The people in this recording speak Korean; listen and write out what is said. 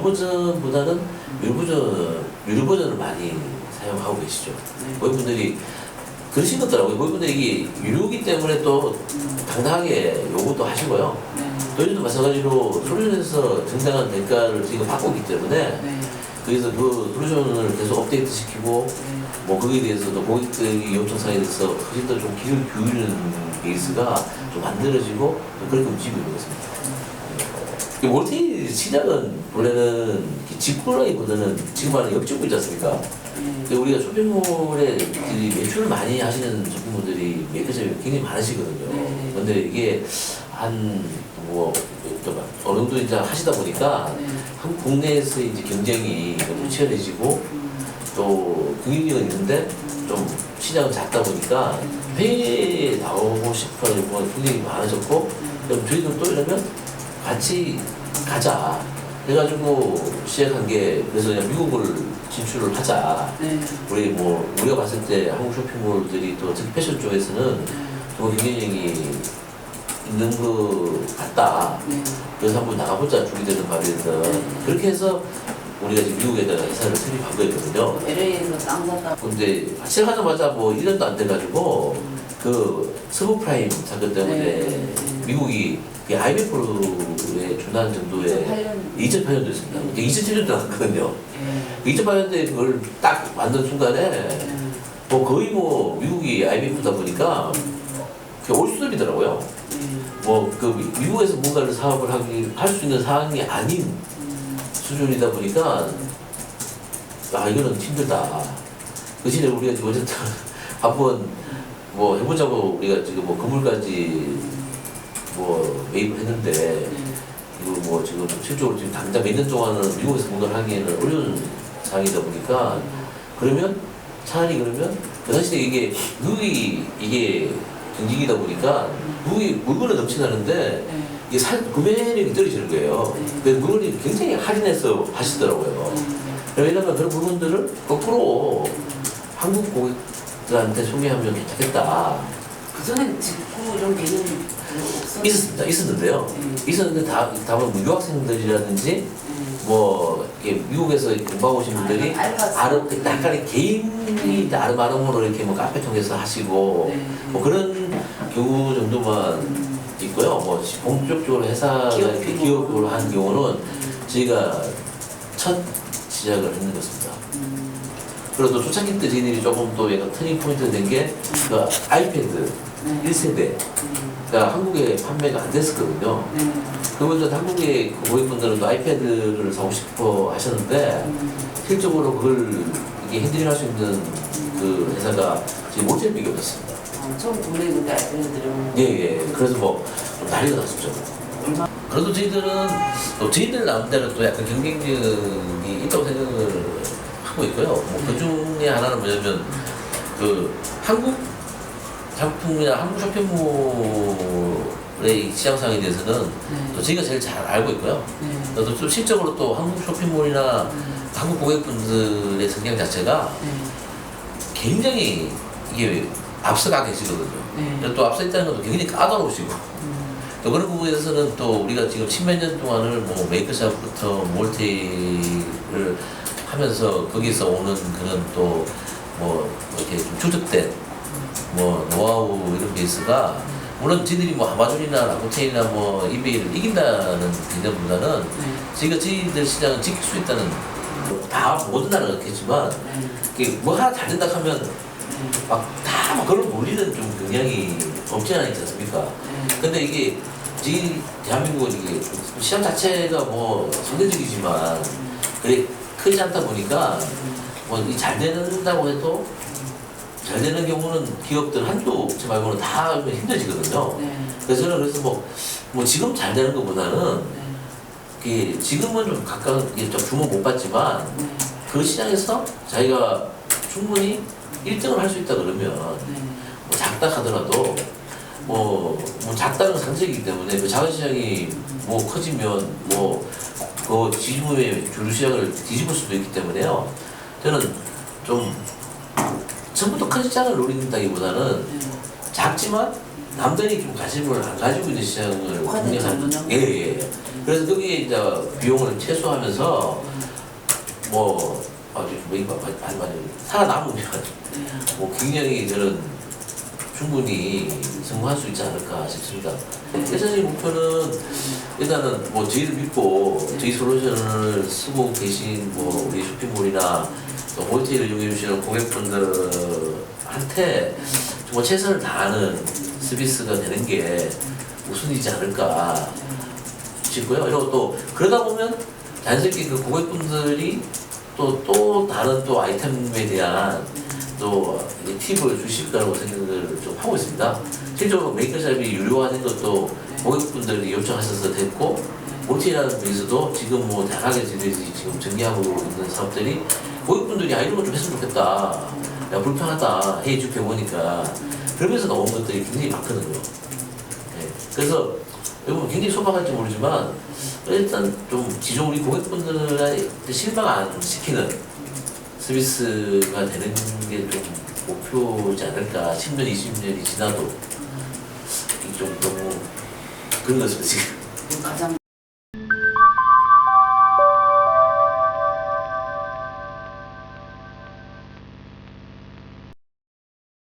무료 버전보다는 유료 버전, 유료 버전을 많이 사용하고 계시죠. 네. 고객분들이 그러신 것더라고요. 고객분들이 이게 유료이기 때문에 또 당당하게 요구도 하시고요. 네. 저희도 마찬가지로 솔루션에서 정당한 대가를 지금 받고 있기 때문에 네. 그래서 그 솔루션을 계속 업데이트 시키고 네. 뭐 거기에 대해서도 고객들이 요청사에 대해서 훨씬 더좀 귀를 기울이는 베이스가 좀 만들어지고 또 그렇게 움직이고 있는 것입니다. 이 몰테이 시작은 원래는 직구라기보다는 지금 말하는 옆집구 있지 않습니까? 네. 근데 우리가 쇼핑몰에 이 매출을 많이 하시는 쇼핑몰들이 메이커점이 굉장히 많으시거든요. 네. 근데 이게 한뭐 어느 정도 이제 하시다 보니까 네. 한국 국내에서 이제 경쟁이 너무 치열해지고 음. 또 경쟁력은 있는데 좀 시장은 작다 보니까 해외에 나오고 싶어하는 경우가 굉장히 많아졌고 그럼 저희도 또 이러면 같이 가자 해가지고 시작한 게 그래서 그냥 미국을 진출을 하자 네. 우리 뭐 우리가 봤을 때 한국 쇼핑몰들이 또 특히 패션 쪽에서는 정말 경쟁력이 있는 것 같다 네. 그래서 한번 나가보자 주기되는 말이든 그렇게 해서 우리가 지금 미국에다가 회사를 설립한 거였거든요. LA에서 땅 샀다. 근데 시작하자마자 뭐 1년도 안 돼가지고 그 서브프라임 사건 때문에 네. 미국이 그 IMF에 준한 정도의 2008년. 2008년도였습니다. 2007년도 나왔거든요. 네. 2008년도에 그걸 딱 만든 순간에 네. 뭐 거의 뭐 미국이 IMF다 보니까 그게 올수업이더라고요. 네. 뭐그 미국에서 뭔가를 사업을 하기 할 수 있는 상황이 아닌 음. 수준이다 보니까 아 이거는 힘들다. 그 시대 우리가 어쨌든 한번 뭐 해보자고 우리가 지금 뭐 건물까지 뭐 매입을 했는데 네. 이거 뭐 지금 실적으로 지금 당장 몇 년 동안은 미국에서 뭔가를 하기에는 어려운 상황이다 보니까 그러면 차라리 그러면 그 당시에 이게 미국이 이게 경쟁이다 보니까 미국이 물건을 넘쳐나는데 네. 이게 살 구매력이 떨어지는 거예요. 네. 그래서 물건이 굉장히 할인해서 하시더라고요. 왜냐면 그런 물건들을 거꾸로 한국 고객들한테 소개하면 괜찮겠다. 그전엔 직구 별로 없었는데. 있었습니다. 있었는데요. 네. 있었는데 다, 다만 뭐 유학생들이라든지 네. 뭐 이렇게 미국에서 공부하고 오신 분들이 아, 알바생. 아르, 약간의 개인이 아름아름으로 이렇게 뭐 카페 통해서 하시고 네. 뭐 그런 경우 정도만 음. 있고요. 뭐 본격적으로 회사가 이렇게. 기업으로 한 경우는 음. 저희가 첫 시작을 했는 것입니다. 음. 그리고 또 초창기 때 저희들이 조금 또 약간 터닝 포인트 된 게 그 아이패드 네. 1세대 가 음. 한국에 판매가 안 됐었거든요. 네. 그분들 한국의 그 고객분들은 또 아이패드를 사고 싶어 하셨는데 음. 실적으로 그걸 이게 핸들링 할 수 있는 그 회사가 지금 몰테밖에 없었습니다. 어, 처음 구매 그때 알려드리면 예, 예. 그래서 뭐 난리가 났었죠. 그래도 저희들은 또 저희들 나름대로 또 약간 경쟁력이 있다고 생각을 하고 있고요. 뭐 그 중에 하나는 뭐냐면 그 한국 상품이나 한국 쇼핑몰의 시장 상황에 대해서는 네. 또 저희가 제일 잘 알고 있고요. 네. 또, 또 실적으로 또 한국 쇼핑몰이나 음. 한국 고객분들의 성향 자체가 네. 굉장히 이게 앞서가 계시거든요. 네. 또 앞서 있다는 것도 굉장히 까다로우시고 음. 또 그런 부분에서는 또 우리가 지금 십몇 년 동안을 뭐 메이크샵부터 몰테이를 하면서 거기서 오는 그런 또 뭐 이렇게 좀 추적된 뭐 노하우 이런 베이스가 물론 저희들이 뭐 아마존이나 라코테이나 뭐 이베이를 이긴다는 개념보다는 네. 저희가 저희들 시장을 지킬 수 있다는 다 모든 나라가 그렇겠지만 네. 이게 뭐 하나 잘 된다 하면 네. 막다 막 그걸 놀리는 좀 경향이 없지 않아 있지 않습니까? 네. 근데 이게 저희 대한민국은 이게 시장 자체가 뭐 상대적이지만 그래 크지 않다 보니까 뭐 잘 된다고 해도 잘 되는 경우는 기업들 한두 제 말고는 다 힘들지거든요. 네. 그래서 저는 그래서 뭐, 뭐 지금 잘 되는 것보다는 네. 지금은 좀 가까운 좀 주목 못 받지만 네. 그 시장에서 자기가 충분히 1등을 할 수 있다 그러면 네. 뭐 작다 하더라도 뭐, 뭐 작다는 상식이기 때문에 그 작은 시장이 뭐 커지면 뭐그 지지부의 주류 시장을 뒤집을 수도 있기 때문에요. 저는 좀 처음부터 큰 시장을 노린다기보다는 네. 작지만 남들이 좀 관심을 안 가지고 있는 시장을 운영하는 정도는? 예, 예. 그래서 거기에 이제 비용을 최소화하면서 뭐 아주 많이 많이 많이 살아남으면 뭐 굉장히 저는 충분히 성공할 수 있지 않을까 싶습니다. 예전의 목표는 일단은 뭐 저희를 믿고 저희 솔루션을 쓰고 계신 뭐 우리 쇼핑몰이나 또 홀테일을 이용해 주시는 고객분들한테 정말 최선을 다하는 서비스가 되는 게 우선이지 않을까 싶고요. 그리고 또 그러다 보면 자연스럽게 그 고객분들이 또, 또 다른 또 아이템에 대한 또 팁을 주실 거라고 생각을 좀 하고 있습니다. 실제로 메이크업샵이 유료화된 것도 고객분들이 요청하셔서 됐고 몰티라는 데서도 지금 뭐 다양하게 지금 정리하고 있는 사업들이 고객분들이 아 이런 거 좀 했으면 좋겠다. 야 불편하다. 해줄게 보니까 그러면서 나온 것들이 굉장히 많거든요. 네. 그래서 여러분 굉장히 소박할지 모르지만 일단 좀 기존 우리 고객분들의 실망 안 시키는 서비스가 되는 게 좀 목표지 않을까 10년, 20년이 지나도 좀 너무 그런 것 같습니다 지금